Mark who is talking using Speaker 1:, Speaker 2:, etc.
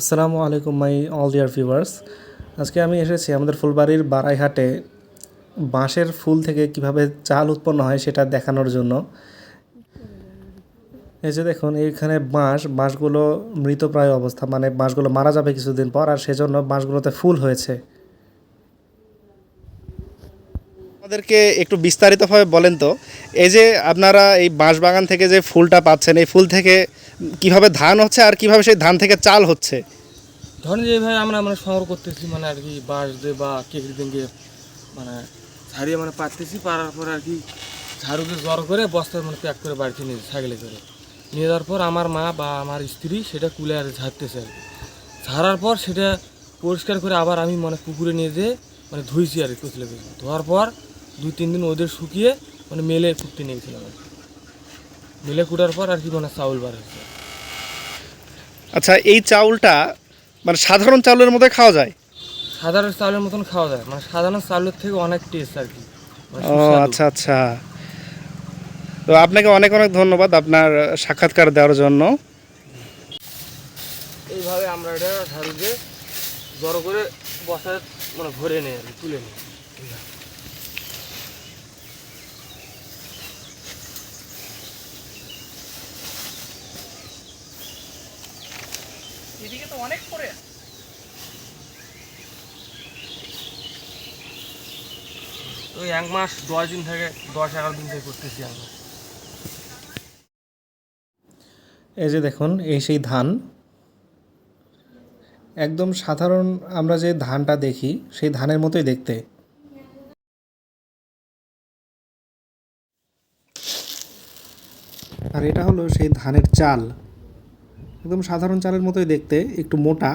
Speaker 1: আসসালামু আলাইকুম, my all dear viewers. আজকে আমি এসেছি আমাদের ফুলবাড়ির বারাইহাটে বাঁশের ফুল থেকে কীভাবে চাল উৎপন্ন হয় সেটা দেখানোর জন্য। এই যে দেখুন, এইখানে বাঁশ, বাঁশগুলো মৃতপ্রায় অবস্থা মানে বাঁশগুলো মারা যাবে কিছুদিন পর, আর সেজন্য বাঁশগুলোতে ফুল হয়েছে।
Speaker 2: আমাদেরকে একটু বিস্তারিতভাবে বলেন তো, এই যে আপনারা এই বাঁশ বাগান থেকে যে ফুলটা পাচ্ছেন, এই ফুল থেকে কীভাবে ধান হচ্ছে আর কীভাবে সেই ধান থেকে চাল হচ্ছে?
Speaker 3: ধরেন যে এইভাবে আমরা মানে সংগ্রহ করতেছি মানে আর কি বাঁশ দিয়ে বা কেকড়ি দিয়ে মানে ছাড়িয়ে মানে পাততেছি পারার পর আর কি ঝাড়ুকে জ্বর করে বস্তায় মানে প্যাক করে বাড়িতে নিয়ে সাইকেলে করে। নিয়ে যাওয়ার পর আমার মা বা আমার স্ত্রী সেটা কুলে আর ঝাড়তেছে আর কি। ঝাড়ার পর সেটা পরিষ্কার করে আবার আমি মানে পুকুরে নিয়ে যেয়ে মানে ধুইছি আর কি কুচলে। ধোয়ার পর দুই তিন দিন ওদের শুকিয়ে মানে মেলে কুটতে নিয়েছিলাম আর মেলে কুটার পর আর কি মানে চাউল বার হয়েছে।
Speaker 2: আচ্ছা এই চাউলটা মানে সাধারণ চাউলের মধ্যে খাওয়া যায়?
Speaker 3: সাধারণ চাউলের মতন খাওয়া যায়। মানে সাধারণ চাউলের থেকে অনেক টেস্ট আর কি। মানে
Speaker 2: ও আচ্ছা আচ্ছা। তো আপনাকে অনেক অনেক ধন্যবাদ আপনার সাক্ষাৎকার দেওয়ার জন্য।
Speaker 3: এইভাবে আমরা এটা ঝাড়ু দিয়ে জড়ো করে বসায় মানে ভরে নেই আর কি তুলে নিই।
Speaker 2: এদিকে তো অনেক পরে
Speaker 3: তো এক মাস দশ দিন থেকে দশ এগারো দিন থেকে করতেছি আমি।
Speaker 1: এই যে দেখুন এই সেই ধান। একদম সাধারণ আমরা যে ধানটা দেখি সেই ধানের মতোই দেখতে। আর এটা হলো সেই ধানের চাল। একদম সাধারণ চালের মতোই দেখতে একটু মোটা।